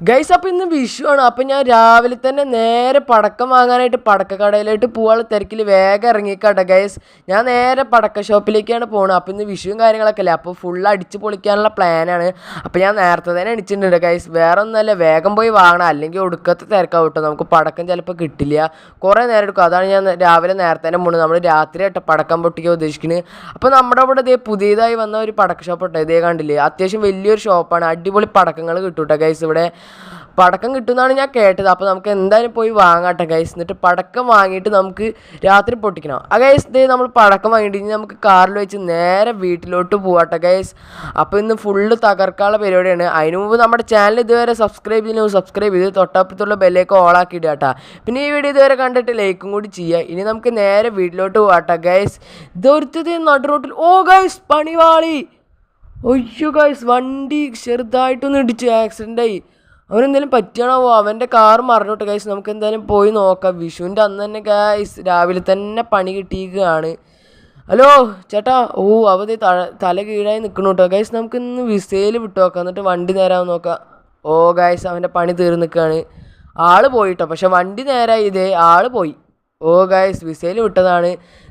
Guys അപ്പം ഇന്ന് വിഷു ആണ്. അപ്പം ഞാൻ രാവിലെ തന്നെ നേരെ പടക്കം വാങ്ങാനായിട്ട് പടക്ക കടയിലായിട്ട് പോകാനുള്ള തിരക്കിൽ വേഗം ഇറങ്ങിക്കാട്ടെ ഗൈസ് ഞാൻ നേരെ പടക്ക ഷോപ്പിലേക്കാണ് പോകുന്നത് അപ്പം ഇന്ന് വിഷുവും കാര്യങ്ങളൊക്കെ അല്ലേ? അപ്പോൾ ഫുൾ അടിച്ച് പൊളിക്കാനുള്ള പ്ലാനാണ് അപ്പം ഞാൻ നേരത്തെ തന്നെ അടിച്ചിട്ടുണ്ട് ഗൈസ് വേറെ ഒന്നല്ല വേഗം പോയി വാങ്ങണം. അല്ലെങ്കിൽ ഒടുക്കത്തെ തിരക്കാവും കേട്ടോ നമുക്ക് പടക്കം ചിലപ്പോൾ കിട്ടില്ല. കുറേ നേരം എടുക്കും. അതാണ് ഞാൻ രാവിലെ നേരത്തെ തന്നെ പോകുന്നത് നമ്മൾ രാത്രി ആയിട്ട് പടക്കം പൊട്ടിക്കാൻ ഉദ്ദേശിക്കുന്നത് അപ്പോൾ നമ്മുടെ അവിടെ ഇതേ പുതിയതായി വന്ന ഒരു പടക്ക ഷോപ്പ് കേട്ടോ ഇതേ കണ്ടില്ലേ? അത്യാവശ്യം വലിയൊരു ഷോപ്പാണ് അടിപൊളി പടക്കങ്ങൾ കിട്ടും കേട്ടോ ഗൈസ് ഇവിടെ. പടക്കം കിട്ടുമെന്നാണ് ഞാൻ കേട്ടത്. അപ്പോൾ നമുക്ക് എന്തായാലും പോയി വാങ്ങാട്ടെ ഗൈസ് എന്നിട്ട് പടക്കം വാങ്ങിയിട്ട് നമുക്ക് രാത്രി പൊട്ടിക്കണം. ആ ഗൈസ് ഇതേ നമ്മൾ പടക്കം വാങ്ങിയിട്ട് ഇനി നമുക്ക് കാറിൽ വെച്ച് നേരെ വീട്ടിലോട്ട് പോവാട്ടെ ഗൈസ് അപ്പോൾ ഇന്ന് ഫുള്ള് തകർക്കാനുള്ള പരിപാടിയാണ്. അതിന് മുമ്പ് നമ്മുടെ ചാനൽ ഇതുവരെ സബ്സ്ക്രൈബ് ചെയ്യുന്ന സബ്സ്ക്രൈബ് ചെയ്ത് തൊട്ടപ്പുറത്തുള്ള ബെല്ലേക്ക് ഓളാക്കി ഇടുക കേട്ടോ പിന്നെ ഈ വീഡിയോ ഇതുവരെ കണ്ടിട്ട് ലൈക്കും കൂടി ചെയ്യുക. ഇനി നമുക്ക് നേരെ വീട്ടിലോട്ട് പോവാട്ടെ ഗൈസ് ഇതൊരുത്തത് നടു റോട്ടിൽ ഓ ഗൈസ് പണിവാളി. ഒയ്യോ ഗൈസ് വണ്ടി ചെറുതായിട്ടൊന്ന് ഇടിച്ചു ആക്സിഡന്റ് ആയി അവനെന്തെങ്കിലും പറ്റിയാണോ അവന്റെ കാർ മറിഞ്ഞോട്ടെ ഗൈസ് നമുക്ക് എന്തായാലും പോയി നോക്കാം. വിഷുവിന്റെ അന്ന് തന്നെ ഗൈസ് രാവിലെ തന്നെ പണി കിട്ടിയിരിക്കുകയാണ്. ഹലോ ചേട്ടാ ഓ അവധി തല തല കീഴായി നിൽക്കണം കേട്ടോ ഗൈസ് നമുക്ക് ഇന്ന് വിസയിൽ വിട്ടു നോക്കാം. എന്നിട്ട് വണ്ടി നേരാവും നോക്കാം. ഓ ഗൈസ് അവന്റെ പണി തീർന്ന് നിൽക്കുകയാണ്. ആൾ പോയിട്ടോ പക്ഷെ വണ്ടി നേരായി ഇതേ ആൾ പോയി. ഓ ഗൈസ് വിസയിൽ വിട്ടതാണ്.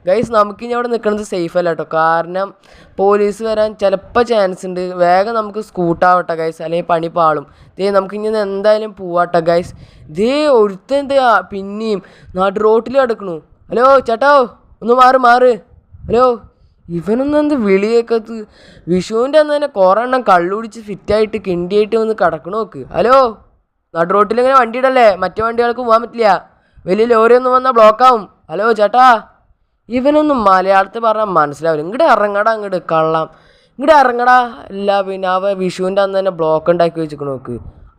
ഗൈസ് നമുക്കിനി അവിടെ നിൽക്കുന്നത് സേഫ് അല്ല കേട്ടോ കാരണം പോലീസ് വരാൻ ചിലപ്പോൾ ചാൻസ് ഉണ്ട്. വേഗം നമുക്ക് സ്കൂട്ടാവട്ടെ ഗൈസ് അല്ലെങ്കിൽ പണി പാളും. ദേ നമുക്കിനി എന്തായാലും പോവാട്ടെ ഗൈസ് ദേ ഒരുത്തൻ എന്താ പിന്നെയും നാട്ടു റോട്ടിൽ കിടക്കണു ഹലോ ചേട്ടോ ഒന്ന് മാറ് മാറ്. ഹലോ ഇവനൊന്നും എന്ത് വിളിയേക്കത്ത്? വിഷുവിന്റെ അന്ന് തന്നെ കുറേ എണ്ണം കള്ളുപിടിച്ച് ഫിറ്റായിട്ട് കിണ്ടിയായിട്ട് വന്ന് കിടക്കണോക്ക് ഹലോ നാട്ടു റോട്ടിൽ ഇങ്ങനെ വണ്ടി ഇടല്ലേ? മറ്റു വണ്ടികൾക്ക് പോകാൻ പറ്റില്ല. വലിയ ലോറി ഒന്നും വന്നാൽ ബ്ലോക്കാവും ഹലോ ചേട്ടാ. ഇവനൊന്നും മലയാളത്തിൽ പറഞ്ഞാൽ മനസ്സിലാവില്ല. ഇങ്ങോട്ട് ഇറങ്ങടാ അങ്ങോട്ട് കള്ളാം. ഇങ്ങോട്ട് ഇറങ്ങടാ. അല്ല പിന്നെ അവ വിഷുവിന്റെ അന്ന് തന്നെ ബ്ലോക്ക് ഉണ്ടാക്കി വെച്ചിരിക്കണ നോക്ക്.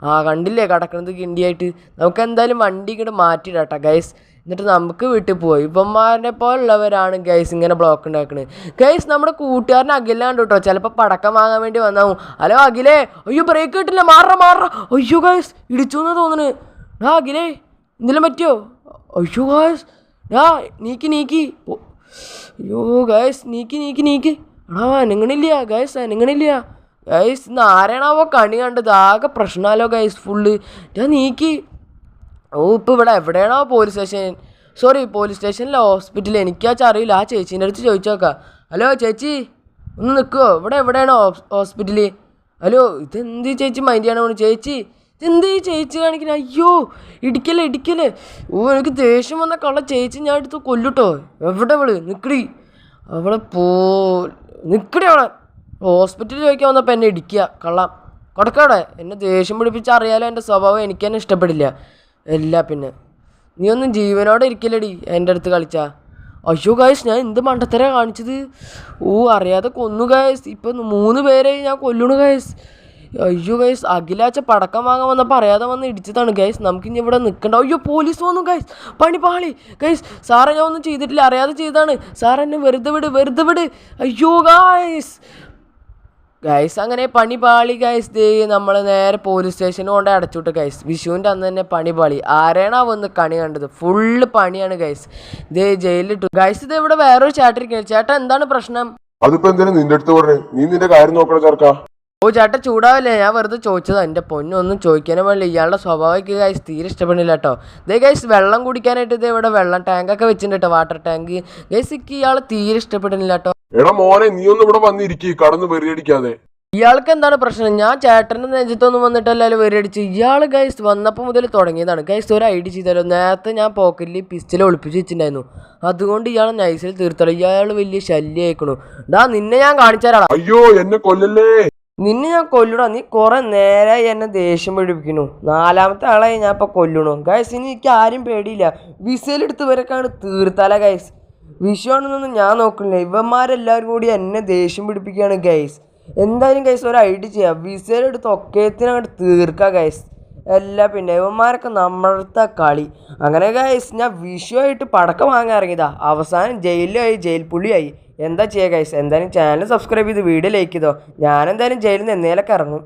ആ കണ്ടില്ലേ? കിടക്കണത് കിണ്ടിയായിട്ട്. നമുക്ക് എന്തായാലും വണ്ടി ഇങ്ങോട്ട് മാറ്റിയിടട്ടെ ഗൈസ് എന്നിട്ട് നമുക്ക് വീട്ടിൽ പോയി. ഇവന്മാരെ പോലുള്ളവരാണ് ഗൈസ് ഇങ്ങനെ ബ്ലോക്ക് ഉണ്ടാക്കുന്നത് ഗൈസ് നമ്മുടെ കൂട്ടുകാരൻ അഖിലാണ്ട് കേട്ടോ ചിലപ്പോൾ പടക്കം വാങ്ങാൻ വേണ്ടി വന്നാവും. ഹലോ അഖിലേ. അയ്യോ ബ്രേക്ക് കിട്ടില്ല മാറ മാറ അയ്യോ ഗൈസ് ഇടിച്ചു എന്ന് തോന്നുന്നു ആ അഖിലേ. എന്തെങ്കിലും പറ്റിയോ? അയ്യോ ഗായസ് ആ നീക്കി നീക്കി. അയ്യോ ഗായസ് നീക്കി നീക്കി നീക്കി. എടാ അനങ്ങണില്ല ഗായസ് അനങ്ങണില്ല. ഗൈസ് ഇന്ന് ആരാണാവോ കണി കണ്ടത്? ആകെ പ്രശ്നമല്ലോ ഗൈസ് ഫുള്ള് ഞാൻ നീക്കി. ഓ ഇപ്പോൾ ഇവിടെ എവിടെയാണോ പോലീസ് സ്റ്റേഷൻ സോറി പോലീസ് സ്റ്റേഷനിലെ ഹോസ്പിറ്റലിൽ എനിക്കാച്ചാ അറിയില്ല. ആ ചേച്ചീന്റെ അടുത്ത് ചോദിച്ചു നോക്കാം ഹലോ ചേച്ചി. ഒന്ന് നിൽക്കുമോ ഇവിടെ എവിടെയാണോ ഹോസ്പിറ്റൽ ഹലോ ഇതെന്ത് ചേച്ചി മൈൻഡ് ചെയ്യണമെന്ന് ചേച്ചി ഇതെന്ത് ചേച്ചി കാണിക്കണേ? അയ്യോ ഇടിക്കൽ ഇടിക്കൽ. ഓ എനിക്ക് ദേഷ്യം വന്ന കള്ള ചേച്ചി ഞാൻ എടുത്ത് കൊല്ലുട്ടോ. എവിടെ അവൾ? നിക്കടി. അവളെ പോ നിക്കടി അവളെ. ഹോസ്പിറ്റലിൽ ചോദിക്കാൻ വന്നപ്പോൾ എന്നെ ഇടിക്കുക കള്ളം. കൊടുക്കവിടെ എന്നെ ദേഷ്യം പിടിപ്പിച്ച് അറിയാലോ എന്റെ സ്വഭാവം. എനിക്ക് തന്നെ ഇഷ്ടപ്പെടില്ല. അല്ല പിന്നെ. നീ ഒന്നും ജീവനോടെ ഇരിക്കില്ലടി എന്റെ അടുത്ത് കളിച്ചാ. അയ്യോ ഗായസ് ഞാൻ എന്ത് മണ്ടത്തര കാണിച്ചത്? ഓ അറിയാതെ കൊന്നു ഗായസ് ഇപ്പം മൂന്ന് പേരെ ഞാൻ കൊല്ലണു ഗായസ് അയ്യോ ഗൈസ് അഖിലാച്ച പടക്കം വാങ്ങാൻ വന്നപ്പോൾ അറിയാതെ വന്ന് ഇടിച്ചതാണ് ഗൈസ് നമുക്കിനി ഇവിടെ നിൽക്കണ്ട അയ്യോ പോലീസ് വന്നു ഗൈസ് പണി പാളി. ഗൈസ് സാറേ ഞാൻ ഒന്നും ചെയ്തിട്ടില്ല. അറിയാതെ ചെയ്താണ് സാർ എന്നെ വെറുതെ വിട് വെറുതെ വിട്. അയ്യോ ഗൈസ് ഗൈസ് അങ്ങനെ പണി പാളി ഗൈസ് ദേ നമ്മൾ നേരെ പോലീസ് സ്റ്റേഷനിൽ കൊണ്ട് അടച്ചുവിട്ട് ഗൈസ് വിഷുവിന്റെ അന്ന് തന്നെ പണി പാളി. ആരാണോ വന്ന് കണി കണ്ടത്? ഫുള്ള് പണിയാണ് ഗൈസ് ദേ ജയിലിട്ടു ഗൈസ് ഇത് ഇവിടെ വേറൊരു ചേട്ടൻ ചേട്ടാ എന്താണ് പ്രശ്നം? അതിപ്പോ എന്തിനാ നിന്റെ അടുത്ത് പറഞ്ഞേ? നീ നിന്റെ കാര്യം നോക്കണ ചേർക്കാ ഓ ചേട്ടാ ചൂടാവില്ലേ? ഞാൻ വെറുതെ ചോദിച്ചതാ. എന്റെ പൊന്നൊന്നും ചോദിക്കാനേ പാടില്ല. ഇയാളുടെ സ്വഭാവമൊക്കെ ഗൈസ് തീരെ ഇഷ്ടപ്പെടുന്നില്ല കേട്ടോ. ഇതേ ഗൈസ് വെള്ളം കുടിക്കാനായിട്ട് ഇതേ ഇവിടെ വെള്ളം ടാങ്കൊക്കെ വെച്ചിട്ടുണ്ട് കേട്ടോ വാട്ടർ ടാങ്ക് ഗൈസ് എനിക്ക് ഇയാൾ തീരെ ഇഷ്ടപ്പെടുന്നില്ല കേട്ടോ. എടാ മോനെ നീ ഒന്നും ഇവിടെ വന്നിരിക്കേ. കടന്ന് വെറിയടിക്കാതെ ഇയാൾക്ക് എന്താണ് പ്രശ്നം? ഞാൻ ചേട്ടന്റെ നെഞ്ചത്തൊന്നും വന്നിട്ടല്ലാലും വെറിയടിച്ച് ഇയാൾ ഗൈസ് വന്നപ്പോൾ മുതൽ തുടങ്ങിയതാണ്. ഗൈസ് ഒരു ഐഡി ചെയ്താലോ? നേരത്തെ ഞാൻ പോക്കറ്റിൽ പിസ്റ്റൽ ഒളിപ്പിച്ച് വെച്ചിട്ടുണ്ടായിരുന്നു. അതുകൊണ്ട് ഇയാൾ നൈസിൽ തീർത്തല്ലോ ഇയാൾ വലിയ ശല്യമായിക്കണു ഡാ നിന്നെ ഞാൻ കാണിച്ചാലോ അയ്യോ എന്നെ കൊല്ലല്ലേ? നിന്നെ ഞാൻ കൊല്ലണോ നീ കുറെ നേരമായി എന്നെ ദേഷ്യം പിടിപ്പിക്കുന്നു. നാലാമത്തെ ആളായി ഞാൻ ഇപ്പൊ കൊല്ലണു. ഗൈസ് ഇനി എനിക്ക് ആരും പേടിയില്ല. വിസയിലെടുത്ത് വരക്കാണ് തീർത്താല ഗൈസ് വിഷുവാണെന്നൊന്നും ഞാൻ നോക്കുന്നില്ല. ഇവന്മാരെല്ലാവരും കൂടി എന്നെ ദേഷ്യം പിടിപ്പിക്കുകയാണ് ഗൈസ് എന്തായാലും ഗൈസ് ഒരു ഐഡിയ ചെയ്യാം. വിസയിലെടുത്ത് ഒക്കെ അങ്ങോട്ട് തീർക്കാം ഗൈസ് അല്ല പിന്നെ ഇവന്മാരൊക്കെ നമ്മളത്തെ കളി. അങ്ങനെ ഗൈസ് ഞാൻ വിഷു ആയിട്ട് പടക്കം വാങ്ങാൻ ഇറങ്ങിയതാ. അവസാനം ജയിലിലായി ജയിൽ പുള്ളിയായി. എന്താ ചെയ്യുക ഗൈസ് എന്തായാലും ചാനൽ സബ്സ്ക്രൈബ് ചെയ്ത് വീഡിയോ ലൈക്ക് ചെയ്തോ. ഞാനെന്തായാലും ജയിലിൽ നിന്ന് എന്നേലൊക്കെ ഇറങ്ങും.